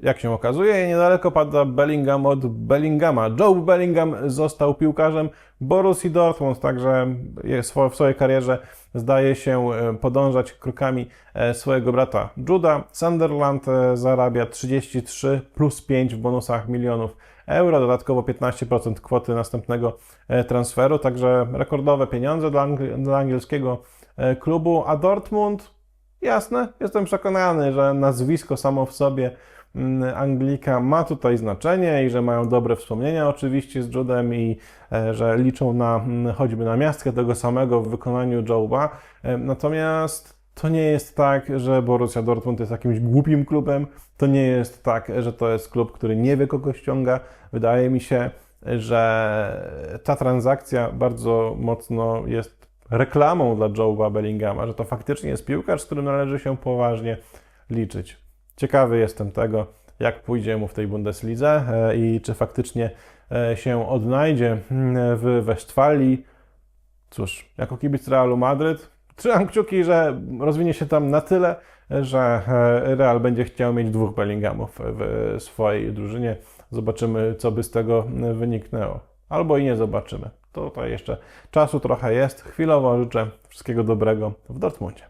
Jak się okazuje, niedaleko pada Bellingham od Bellinghama. Joe Bellingham został piłkarzem Borussii Dortmund, także w swojej karierze zdaje się e, podążać krokami e, swojego brata Juda. Sunderland e, zarabia 33 plus 5 w bonusach milionów euro, dodatkowo 15% kwoty następnego transferu, także rekordowe pieniądze dla, dla angielskiego klubu, a Dortmund Jasne, jestem przekonany, że nazwisko samo w sobie Anglika ma tutaj znaczenie i że mają dobre wspomnienia oczywiście z Judem i e, że liczą na mm, choćby na miastkę tego samego w wykonaniu Joe'a. E, Natomiast to nie jest tak, że Borussia Dortmund jest jakimś głupim klubem. To nie jest tak, że to jest klub, który nie wie kogo ściąga. Wydaje mi się, że ta transakcja bardzo mocno jest reklamą dla Joe'a Bellinghama, że to faktycznie jest piłkarz, z którym należy się poważnie liczyć. Ciekawy jestem tego, jak pójdzie mu w tej Bundeslidze e, i czy faktycznie e, się odnajdzie mm, w Westfalii. Cóż, jako kibic Realu Madryt trzymam kciuki, że rozwinie się tam na tyle, że e, Real będzie chciał mieć dwóch Bellinghamów w swojej drużynie. Zobaczymy, co by z tego wyniknęło. Albo i nie zobaczymy. Tutaj jeszcze czasu trochę jest. Chwilowo życzę wszystkiego dobrego w Dortmundzie.